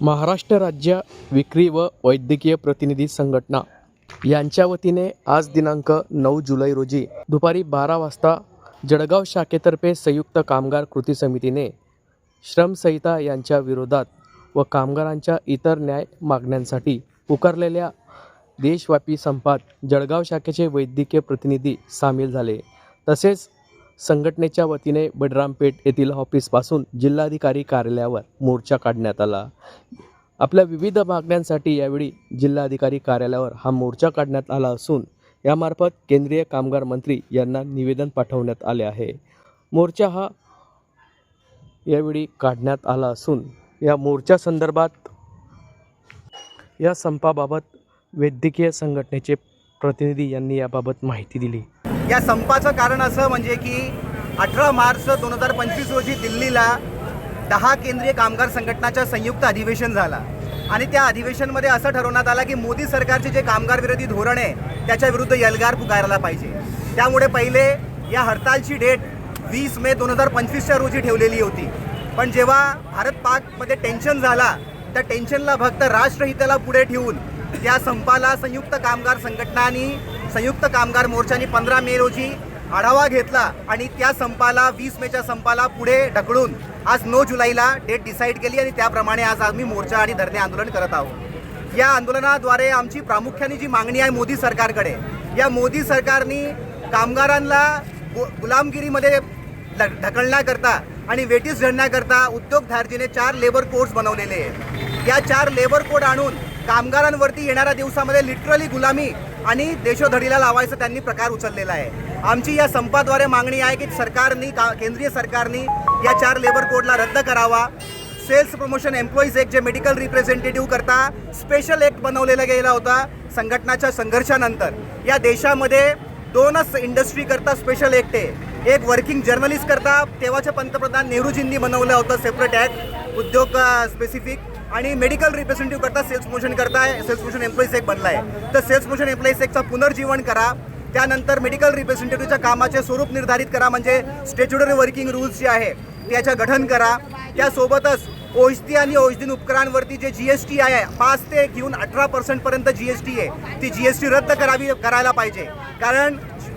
महाराष्ट्र राज्य विक्री व वैद्यकीय प्रतिनिधी संघटना यांच्या वतीने आज दिनांक नऊ जुलै रोजी दुपारी बारा वाजता जळगाव शाखेतर्फे संयुक्त कामगार कृती समितीने श्रमसंहिता यांच्या विरोधात व कामगारांच्या इतर न्याय मागण्यांसाठी पुकारलेल्या देशव्यापी संपात जळगाव शाखेचे वैद्यकीय प्रतिनिधी सामील झाले. तसेच संघटनेच्या वतीने बडरामपेठ येथील ऑफिसपासून जिल्हाधिकारी कार्यालयावर मोर्चा काढण्यात आला. आपल्या विविध मागण्यांसाठी यावेळी जिल्हाधिकारी कार्यालयावर हा मोर्चा काढण्यात आला असून यामार्फत केंद्रीय कामगार मंत्री यांना निवेदन पाठवण्यात आले आहे. मोर्चा हा यावेळी काढण्यात आला असून या मोर्चा संदर्भात या संपाबाबत वैद्यकीय संघटनेचे प्रतिनिधी यांनी याबाबत माहिती दिली. या संपाचं कारण असं म्हणजे की अठरा मार्च दोन हजार पंचवीस रोजी दिल्लीला दहा केंद्रीय कामगार संघटनाच्या संयुक्त अधिवेशन झाला. आणि त्या अधिवेशनमध्ये असं ठरवण्यात आलं की मोदी सरकारचे जे कामगार विरोधी धोरण आहे त्याच्या विरुद्ध यलगार पुकारायला पाहिजे. त्यामुळे पहिले या हडतालची डेट वीस मे दोन हजार पंचवीसच्या रोजी ठेवलेली होती. पण जेव्हा भारत पाकमध्ये टेन्शन झाला त्या टेन्शनला फक्त राष्ट्रहिताला पुढे ठेवून त्या संपाला संयुक्त कामगार संघटनांनी संयुक्त कामगार मोर्चाने पंधरा मे रोजी आढावा घेतला आणि त्या संपाला वीस मेच्या संपाला पुढे ढकलून आज नऊ जुलैला डेट डिसाईड केली आणि त्याप्रमाणे आज आम्ही मोर्चा आणि धरणे आंदोलन करत आहोत. या आंदोलनाद्वारे आमची प्रामुख्याने जी मागणी आहे मोदी सरकारकडे या मोदी सरकारने कामगारांना गु- गुलामगिरीमध्ये ढकलण्याकरता आणि वेटीस झडण्याकरता उद्योगधारजीने चार लेबर कोड्स बनवलेले आहेत. या चार लेबर कोड आणून कामगारांवरती येणाऱ्या दिवसामध्ये लिटरली गुलामी आणि देशोधडीला लावायचा त्यांनी प्रकार उचललेला आहे. आमची या संपाद्वारे मागणी आहे की सरकारनी का केंद्रीय सरकारनी या चार लेबर कोडला रद्द करावा. सेल्स प्रमोशन एम्प्लॉईज एक जे मेडिकल रिप्रेझेंटेटिव्ह करता स्पेशल एक्ट बनवलेला गेला होता संघटनाच्या संघर्षानंतर. या देशामध्ये दोनच इंडस्ट्री करता स्पेशल एक्ट आहे. एक वर्किंग जर्नलिस्ट करता तेव्हाचे पंतप्रधान नेहरूजींनी बनवलं होतं सेपरेट ॲक्ट उद्योग स्पेसिफिक आणि मेडिकल रिप्रेझेंटेटिव्ह करता सेल्स मोशन करताय सेल्स मोशन एम्प्लॉईज एक बनला आहे तर सेल्स मोशन एम्प्लॉईज एकचा पुनर्जीवन करा. त्यानंतर मेडिकल रिप्रेझेंटेटिव्हच्या कामाचे स्वरूप निर्धारित करा म्हणजे स्टेच्युटरी वर्किंग रूल्स जे आहे त्याच्या गठन करा. त्यासोबतच औषधी आणि औषधी उपकरांवरती जे जी एस टी आहे पाच ते घेऊन अठरा पर्सेंटपर्यंत जी एस टी आहे ती जी एस टी रद्द करावी करायला पाहिजे. कारण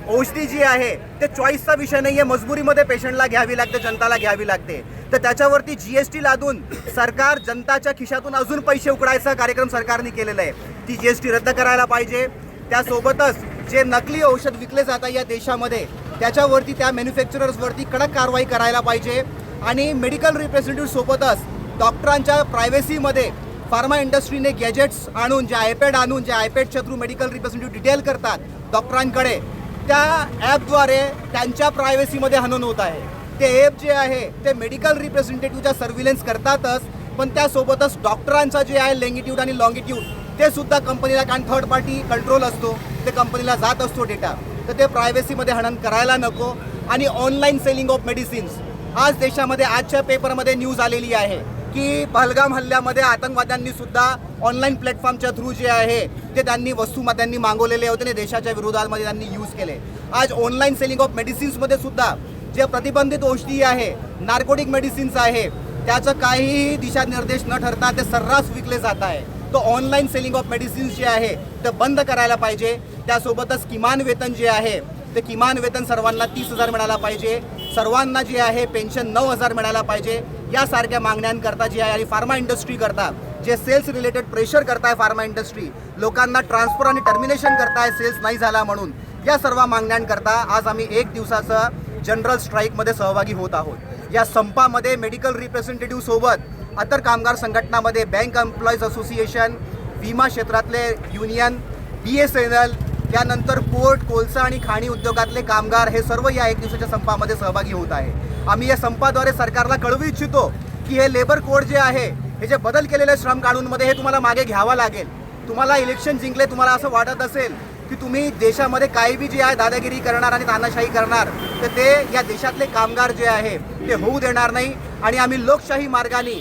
औषधी जी आहे ते चॉईसचा विषय नाही आहे मजबुरीमध्ये पेशंटला घ्यावी लागते जनताला घ्यावी लागते. तर त्याच्यावरती जी एस टी लादून सरकार जनताच्या खिशातून अजून पैसे उकडायचा कार्यक्रम सरकारने केलेला आहे. ती जी एस टी रद्द करायला पाहिजे. त्यासोबतच जे नकली औषध विकले जातात या देशामध्ये त्याच्यावरती त्या मॅन्युफॅक्चरर्सवरती कडक कारवाई करायला पाहिजे. आणि मेडिकल रिप्रेझेंटेटिव्हसोबतच डॉक्टरांच्या प्रायव्हसीमध्ये फार्मा इंडस्ट्रीने गॅजेट्स आणून जे आयपॅड आणून जे आयपॅडच्या थ्रू मेडिकल रिप्रेझेंटेटिव्ह डिटेल करतात डॉक्टरांकडे त्या ॲपद्वारे त्यांच्या प्रायव्हसीमध्ये हनन होत आहे. ते ॲप जे आहे ते मेडिकल रिप्रेझेंटेटिव्हच्या सर्व्हिलन्स करतातच पण त्यासोबतच डॉक्टरांचा जे आहे लेंगिट्यूड आणि लॉंगिट्यूड ते सुद्धा कंपनीला कारण थर्ड पार्टी कंट्रोल असतो ते कंपनीला जात असतो डेटा तर ते प्रायव्हसीमध्ये हनन करायला नको. आणि ऑनलाईन सेलिंग ऑफ मेडिसिन्स आज देशामध्ये आजच्या पेपरमध्ये न्यूज आलेली आहे. की पहलगाम हल्ल्यामध्ये आतंकवाद्यांनी सुद्धा ऑनलाईन प्लॅटफॉर्मच्या थ्रू जे आहे ते त्यांनी वस्तू त्यांनी मागवलेले होते आणि देशाच्या विरोधामध्ये त्यांनी यूज केले. आज ऑनलाईन सेलिंग ऑफ मेडिसिन्समध्ये सुद्धा जे प्रतिबंधित औषधी आहे नार्कोटिक मेडिसिन्स आहे त्याचं काहीही दिशानिर्देश न ठरता ते सर्रास विकले जात आहे. तो ऑनलाईन सेलिंग ऑफ मेडिसिन्स जे आहे ते बंद करायला पाहिजे. त्यासोबतच किमान वेतन जे आहे ते किमान वेतन सर्वांना तीस हजार मिळायला पाहिजे. सर्वांना जे आहे पेन्शन नऊ हजार मिळायला पाहिजे. यासारख्या मागण्यांकरता जे आहे आणि फार्मा इंडस्ट्री करता जे सेल्स रिलेटेड प्रेशर करताय फार्मा इंडस्ट्री लोकांना ट्रान्सफर आणि टर्मिनेशन करताय सेल्स नाही झाला म्हणून या सर्व मागण्यांकरता आज आम्ही एक दिवसाचं जनरल स्ट्राईकमध्ये सहभागी होत आहोत. या संपामध्ये मेडिकल रिप्रेझेंटेटिव्ह सोबत अतर कामगार संघटनामध्ये बँक एम्प्लॉईज असोसिएशन विमा क्षेत्रातले union B S N L त्यानंतर पोर्ट कोळसा आणि खाणी उद्योगातले कामगार हे सर्व या एक दिवसाच्या संपामध्ये सहभागी होत आहे. आम्ही या संपाद्वारे सरकारला कळवू इच्छितो की हे लेबर कोड जे आहे हे जे बदल केलेले श्रम कानूनमध्ये हे तुम्हाला मागे घ्यावं लागेल. तुम्हाला इलेक्शन जिंकले तुम्हाला असं वाटत असेल की तुम्ही देशामध्ये काही बी जे आहे दादागिरी करणार आणि तानाशाही करणार तर ते या देशातले कामगार जे आहे ते होऊ देणार नाही. आणि आम्ही लोकशाही मार्गाने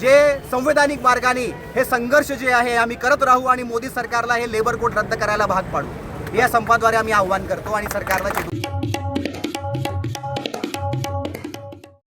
जे संवैधानिक मार्गाने हे संघर्ष जे आहे आम्ही करत राहू आणि मोदी सरकारला हे लेबर कोड रद्द करायला भाग पाडू. या संपाद्वारे आम्ही आव्हान करतो आणि सरकारला चिडू